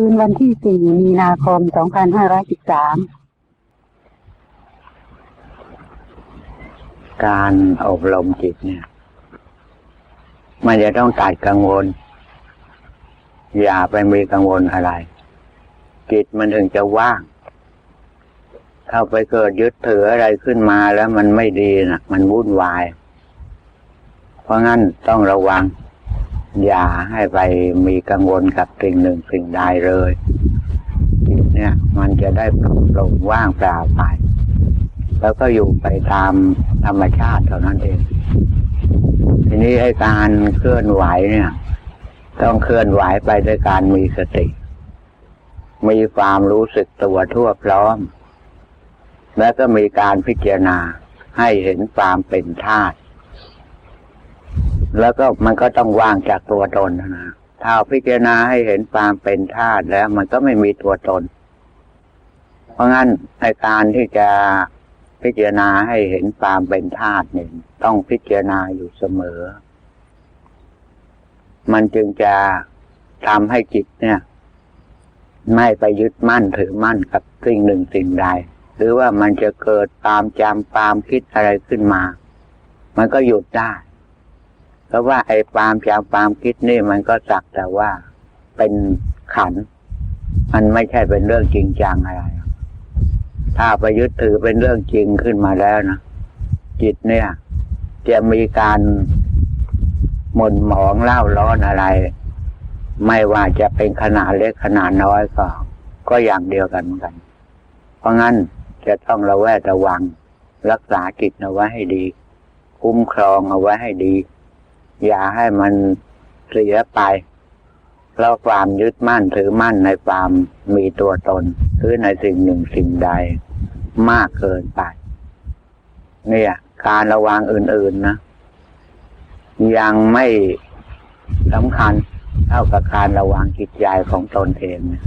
คืนวันที่ 4 มีนาคม 2513 การอบรมจิตเนี่ย มันจะต้องตัดกังวล อย่าไปมีกังวลอะไร จิตมันถึงจะว่าง เข้าไปเกิดยึดถืออะไรขึ้นมาแล้วมันไม่ดีนะมันวุ่นวาย เพราะงั้นต้องระวัง อย่าให้ไปมีกังวลกับสิ่งหนึ่งสิ่งใดเลยจิตเนี่ย มันจะได้โปร่งว่างเปล่าไป แล้วก็อยู่ไปตามธรรมชาติเท่านั้นเอง ทีนี้ไอ้การเคลื่อนไหวเนี่ย ต้องเคลื่อนไหวไปด้วยการมีสติ มีความรู้สึกตัวทั่วพร้อม แล้วก็มีการพิจารณาให้เห็นความเป็นธาตุ แล้วก็มันก็ต้องว่างจากตัวตนนะถ้าพิจารณาให้เห็นความเป็นธาตุแล้ว มันก็ไม่มีตัวตน เพราะงั้นในการที่จะพิจารณาให้เห็นความเป็นธาตุเนี่ยต้องพิจารณาอยู่เสมอ มันจึงจะทำให้จิตเนี่ย ไม่ไปยึดมั่นถือมั่นกับสิ่งหนึ่งสิ่งใด หรือว่ามันจะเกิดตามจำตามคิดอะไรขึ้นมา มันก็หยุดได้ เพราะว่าไอ้ความจำความคิดนี่มันก็สักแต่ว่าเป็นขัน มันไม่ใช่เป็นเรื่องจริงจังอะไร ถ้าไปยึดถือเป็นเรื่องจริงขึ้นมาแล้วนะจิตเนี่ย จะมีการหม่นหมองเล่าร้อนอะไร ไม่ว่าจะเป็นขนาดเล็กขนาดน้อยก็ ก็อย่างเดียวกันเหมือนกัน เพราะงั้นจะต้องระแวดระวัง รักษาจิตเอาไว้ให้ดี คุ้มครองเอาไว้ให้ดี อย่าให้มันเสียไปเพราะความยึดมั่นถือมั่นในความมีตัวตนหรือในสิ่งหนึ่งสิ่งใด มากเกินไป เนี่ย การระวังอื่น ๆนะ ยังไม่สำคัญเท่ากับการระวังจิตใจของตนเองนะ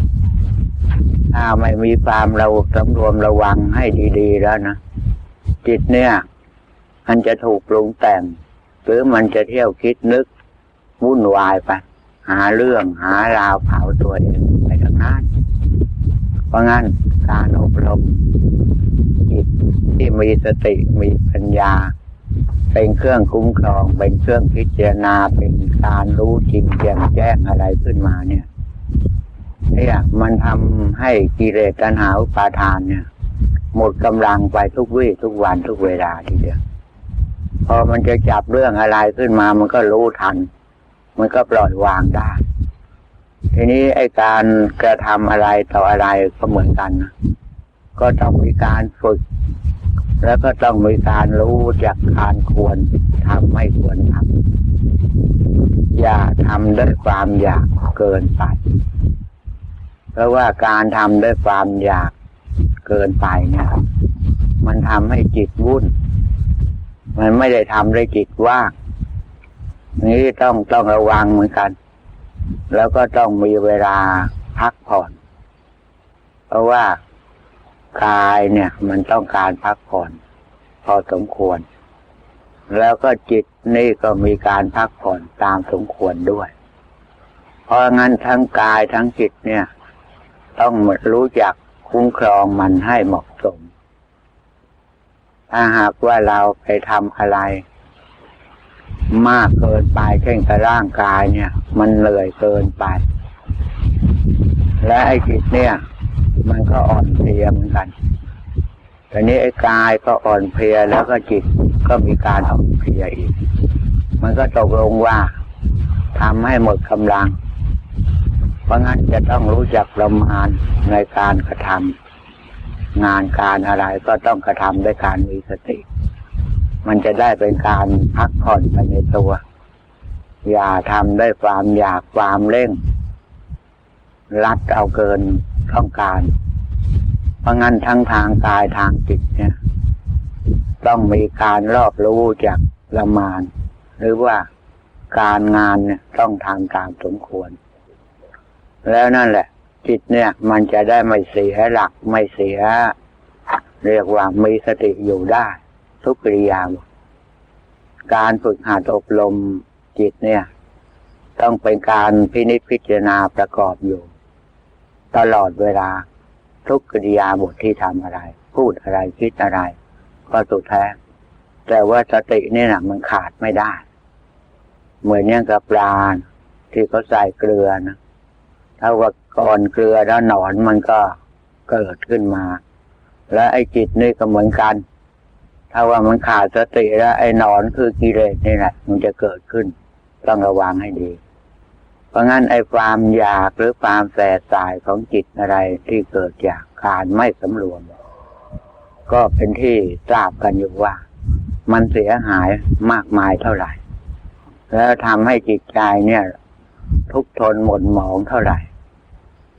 ถ้าไม่มีความเราสำรวมระวังให้ดี ๆ แล้วนะจิตเนี่ย มันจะถูกปรุงแต่ง หรือมันจะเที่ยวคิดนึกวุ่นวายไป หาเรื่องหาราวเผาตัวเองไปทั้งนั้นเพราะงั้นการอบรมจิตที่มีสติมีปัญญา เป็นเครื่องคุ้มครอง เป็นเครื่องพิจารณาเป็นการรู้จริงแจ่มแจ้งอะไรขึ้นมาเนี่ยเนี่ยมันทำให้กิเลสตัณหาอุปาทานเนี่ย หมดกำลังไปทุกวี่ทุกวันทุกเวลาทีเดียว อมันจะจับเรื่องอะไรขึ้นมา มันก็รู้ทัน มันก็ปล่อยวางได้ ทีนี้ไอ้การกระทำอะไรต่ออะไรก็เหมือนกันนะก็ต้องมีการฝึก แล้วก็ต้องมีการรู้จากการควรทำไม่ควรทำอย่าทำด้วยความอยากเกินไป เพราะว่าการทำด้วยความอยากเกินไปเนี่ยมันทำให้จิตวุ่น มันไม่ได้ทำด้วยจิตว่างนี้ต้องต้องระวังเหมือนกัน แล้วก็ต้องมีเวลาพักผ่อน เพราะว่ากายเนี่ย มันต้องการพักผ่อน พอสมควร แล้วก็จิตนี่ก็มีการพักผ่อนตามสมควรด้วย เพราะงั้นทั้งกายทั้งจิตเนี่ย ต้องรู้จักคุ้มครองมันให้เหมาะสม ถ้าหากว่าเราไปทำอะไร มากเกินไปเช่นกับร่างกายเนี่ย มันเหนื่อยเกินไป และไอ้จิตเนี่ย มันก็อ่อนเพลียเหมือนกันแต่นี้ไอ้กายก็อ่อนเพลียแล้วก็จิตก็มีการอ่อนเพลียอีก มันก็ตกลงว่าทำให้หมดกำลัง เพราะงั้นจะต้องรู้จักประมาณในการกระทำ งานการอะไรก็ต้องกระทำด้วยการมีสติ มันจะได้เป็นการพักผ่อนไปในตัว อย่าทำด้วยความอยากความเร่ง รัดเอาเกินต้องการ เพราะงั้นทั้งทางกายทางจิตเนี่ย ต้องมีการรอบรู้จากละมาน หรือว่าการงานเนี่ยต้องทำตามสมควร แล้วนั่นแหละ จิตเนี่ย มันจะได้ไม่เสียหลักไม่เสีย เรียกว่ามีสติอยู่ได้ ทุกกิริยา การฝึกหัดอบรมจิตเนี่ย ต้องเป็นการพินิจพิจารณาประกอบอยู่ ตลอดเวลา ทุกกิริยาบทที่ทำอะไร พูดอะไรคิดอะไร ก็สุดแท้ แต่ว่าสตินี่นะมันขาดไม่ได้ เหมือนอย่างกับปลาที่เขาใส่เกลือนะ ถ้าว่าก่อนเกลือแล้วหนอนมันก็เกิดขึ้นมา และไอ้จิตนี่ก็เหมือนกัน ถ้าว่ามันขาดสติแล้วไอ้หนอนคือกิเลสนี่แหละมันจะเกิดขึ้น ต้องระวังให้ดี เพราะงั้นไอ้ความอยากหรือความแสบสายของจิตอะไรที่เกิดจากการไม่สำรวม ก็เป็นที่ทราบกันอยู่ว่า มันเสียหายมากมายเท่าไหร่ แล้วทำให้จิตใจเนี่ย ทุกทนหม่นหมองเท่าไหร่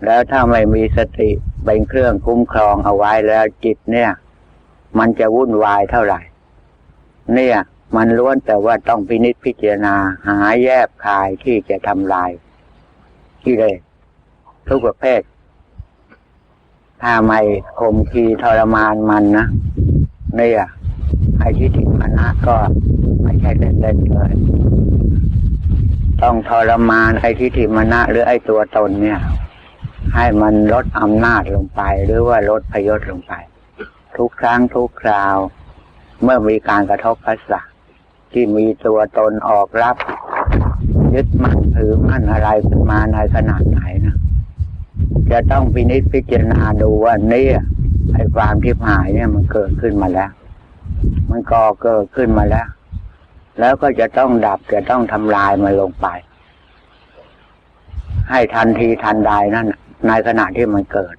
แล้วถ้าไม่มีสติเป็นเครื่องคุ้มครองเอาไว้แล้วจิตเนี่ย มันจะวุ่นวายเท่าไหร่ เนี่ย มันล้วนแต่ว่าต้องพินิจพิจารณาหาแยบคายที่จะทำลายกิเลสทุกประเภท ถ้าไม่คมขีทรมานมันนะเนี่ยไอ้ที่ถิมานะก็ไม่ใช่เล่นๆเลยต้องทรมานไอ้ทิฏฐิมานะหรือไอ้ตัวตนเนี่ย ให้มันลดอำนาจลงไป หรือว่าลดพยศลงไป ทุกครั้งทุกคราว เมื่อมีการกระทบภาษาที่มีตัวตนออกรับ ยึดมั่นถือมั่นอะไรขึ้นมาในขนาดไหนนะจะต้องพินิจพิจารณาดูว่านี่ไอ้ความที่หายเนี่ยมันเกิดขึ้นมาแล้ว มันก่อเกิดขึ้นมาแล้ว แล้วก็จะต้องดับจะต้องทำลายมันลงไป ให้ทันทีทันใดนั่นนะ ในขณะที่มันเกิด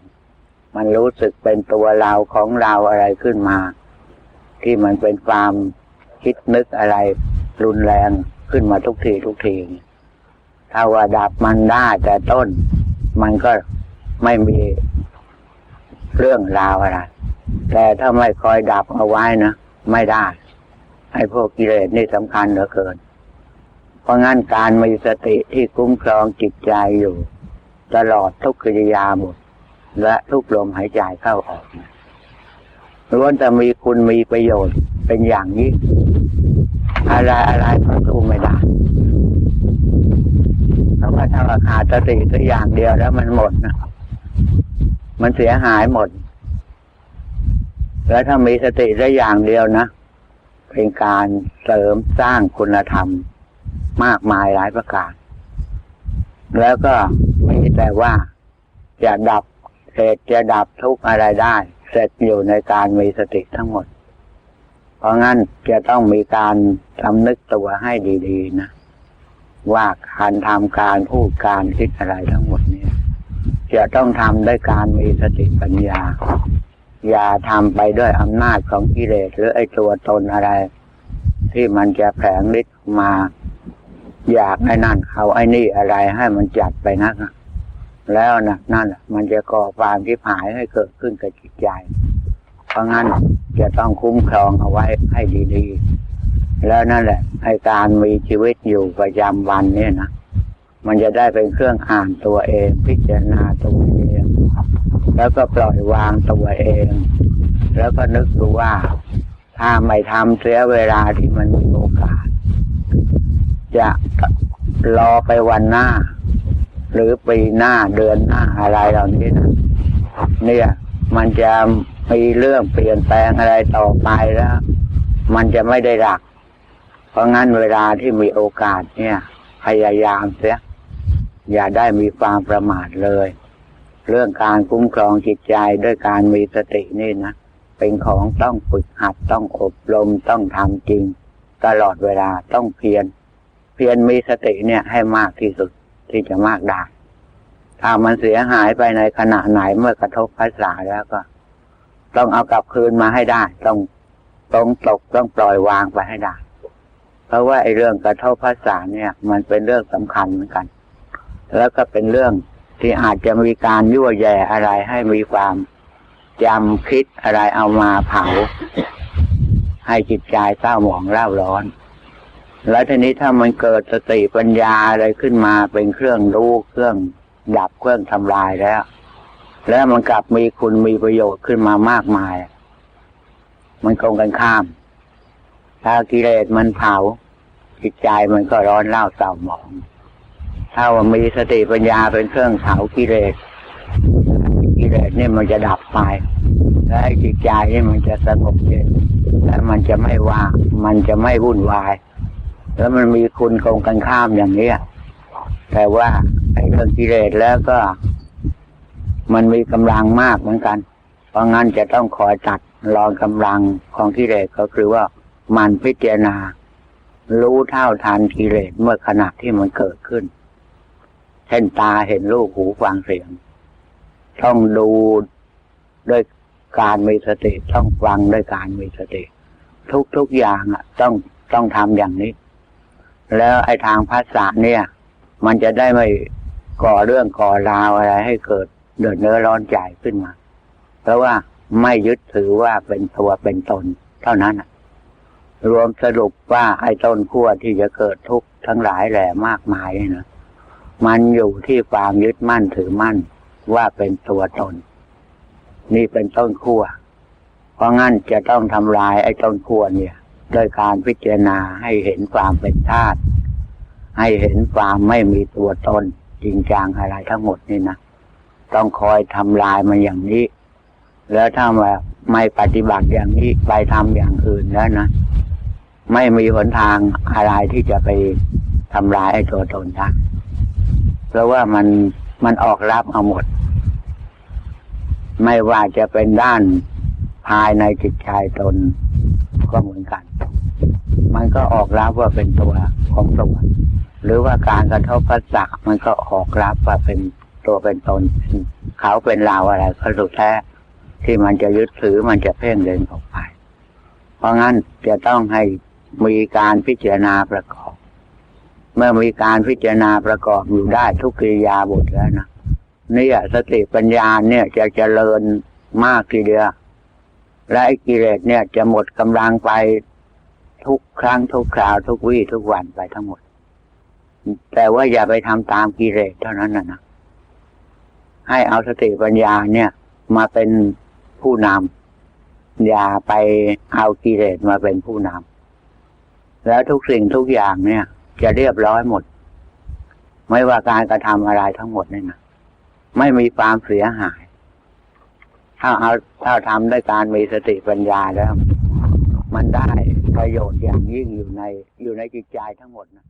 มันรู้สึกเป็นตัวเราของเราอะไรขึ้นมา ที่มันเป็นความคิดนึกอะไร รุนแรงขึ้นมาทุกทีทุกทีถ้าว่าดับมันได้แต่ต้น มันก็ไม่มีเรื่องราวอะไร แต่ถ้าไม่คอยดับเอาไว้นะไม่ได้ไอ้พวกกิเลสนี่สำคัญเหลือเกิน เพราะงั้นการมีสติที่คุ้มครองจิตใจอยู่ ตลอดทุกกิริยาหมดและทุกลมหายใจเข้าออกล้วนแต่มีคุณมีประโยชน์เป็นอย่างยิ่งอะไรอะไรก็สู้ไม่ได้เพราะว่าถ้าราขาดสติสักอย่างเดียวแล้วมันหมดนะมันเสียหายหมด แล้วถ้ามีสติสักอย่างเดียวนะเป็นการเสริมสร้างคุณธรรม มากมายหลายประการ แล้วก็ แต่ว่า จะดับเหตุจะดับทุกอะไรได้ เสร็จอยู่ในการมีสติทั้งหมด เพราะงั้นจะต้องมีการทำนึกตัวให้ดีๆนะว่าการทำการพูดการคิดอะไรทั้งหมดนี่ยจะต้องทำด้วยการมีสติปัญญา อย่าทำไปด้วยอำนาจของกิเลสหรือไอ้ตัวตนอะไร ที่มันจะแผลงฤทธิ์มา อยากไอ้นั่นเอาไอ้นี่อะไรให้มันจัดไปนักอะ แล้วนะนั่นแหละมันจะก่อความที่หายให้เกิดขึ้นกับจิตใจ เพราะงั้นจะต้องคุ้มครองเอาไว้ให้ดีๆ แล้วนั่นแหละไอ้การมีชีวิตอยู่ประจำวันเนี่ยนะมันจะได้เป็นเครื่องอ่านตัวเอง พิจารณาตัวเอง แล้วก็ปล่อยวางตัวเอง แล้วก็นึกดูว่า ถ้าไม่ทำเสียเวลาที่มันมีโอกาส จะรอไปวันหน้า หรือปีหน้าเดือนหน้าอะไรเหล่านี้นะเนี่ย มันจะมีเรื่องเปลี่ยนแปลงอะไรต่อไปแล้ว มันจะไม่ได้หลัก เพราะงั้นเวลาที่มีโอกาสเนี่ย พยายามเสียอย่าได้มีความประมาทเลย เรื่องการคุ้มครองจิตใจด้วยการมีสตินี่นะเป็นของต้องฝึกหัดต้องอบรมต้องทำจริง ตลอดเวลาต้องเพียรเพียรมีสติเนี่ยให้มากที่สุด ที่จะมากได้ถ้ามันเสียหายไปในขณะไหนเมื่อกระทบภาษาแล้วก็ ต้องเอากลับคืนมาให้ได้ ต้องต้องตกต้องปล่อยวางไปให้ได้ เพราะว่าไอ้เรื่องกระทบภาษาเนี่ย มันเป็นเรื่องสำคัญเหมือนกัน แล้วก็เป็นเรื่องที่อาจจะมีการยั่วแย่อะไรให้มีความจำคิดอะไรเอามาเผา ให้จิตใจเศร้าหมองเล่าร้อน แล้วทีนี้ถ้ามันเกิดสติปัญญาอะไรขึ้นมาเป็นเครื่องรู้เครื่องดับเครื่องทำลายแล้ว แล้วมันกลับมีคุณมีประโยชน์ขึ้นมามากมาย มันตรงกันข้าม ถ้ากิเลสมันเผาจิตใจมันก็ร้อนเล่าเศร้าหมอง ถ้าว่ามีสติปัญญาเป็นเครื่องเผากิเลสกิเลสเนี่ยมันจะดับไปและจิตใจเนี่ยมันจะสงบเย็นและมันจะไม่ว่า มันจะไม่วุ่นวาย แล้วมันมีคุณตรงกันข้ามอย่างนี้แต่ว่าไอ้เรื่องกิเลสแล้วก็ มันมีกำลังมากเหมือนกัน เพราะงั้นจะต้องคอยตัดรอนกำลังของกิเลสก็คือว่ามันพิจารณา รู้เท่าทันกิเลสเมื่อขณะที่มันเกิดขึ้น เช่นตาเห็นรูปหูฟังเสียง ต้องดูด้วยการมีสติ ต้องฟังด้วยการมีสติ ทุกทุกอย่างอะ ต้องต้องทำอย่างนี้ แล้วไอ้ทางภาษาเนี่ย มันจะได้ไม่ก่อเรื่องก่อราวอะไรให้เกิดเดือดเนื้อร้อนใจขึ้นมา เพราะว่าไม่ยึดถือว่าเป็นตัวเป็นตนเท่านั้นรวมสรุปว่าไอ้ต้นขั้วที่จะเกิดทุกข์ทั้งหลายแหล่มากมายเนี่ยนะมันอยู่ที่ความยึดมั่นถือมั่นว่าเป็นตัวตน นี่เป็นต้นขั้วเพราะงั้นจะต้องทำลายไอ้ต้นขั้วเนี่ย โดยการพิจารณาให้เห็นความเป็นธาตุให้เห็นความไม่มีตัวตนจริงจังอะไรทั้งหมดนี่นะต้องคอยทำลายมันอย่างนี้ แล้วถ้าแบบไม่ปฏิบัติอย่างนี้ไปทำอย่างอื่นแล้วนะไม่มีหนทางอะไรที่จะไปทำลายไอ้ตัวตนได้เพราะว่ามันมันออกรับเอาหมด ไม่ว่าจะเป็นด้านภายในจิตใจตนก็เหมือนกัน มันก็ออกรับว่าเป็นตัวของตัวหรือว่าการกระทบพัสสะมันก็ออกรับว่าเป็นตัวเป็นตนเขาเป็นเราอะไรก็สุดแท้ที่มันจะยึดถือมันจะเพ่งเล็งออกไป เพราะงั้นจะต้องให้มีการพิจารณาประกอบ เมื่อมีการพิจารณาประกอบอยู่ได้ทุกกิริยาบทแล้วนะเนี่ยสติปัญญาเนี่ยจะเจริญมากทีเดียวและกิเลสเนี่ยจะหมดกำลังไป ทุกครั้งทุกคราวทุกวี่ทุกวันไปทั้งหมด แต่ว่าอย่าไปทำตามกิเลสเท่านั้นนะนะให้เอาสติปัญญาเนี่ย มาเป็นผู้นำอย่าไปเอากิเลสมาเป็นผู้นำแล้วทุกสิ่งทุกอย่างเนี่ย จะเรียบร้อยหมด ไม่ว่าการกระทำอะไรทั้งหมดเนี่ยนะไม่มีความเสียหาย ถ้าเอาถ้าทำด้วยการมีสติปัญญาแล้ว มันได้ ประโยชน์อย่างยิ่งอยู่ในอยู่ในจิตใจทั้งหมดนะ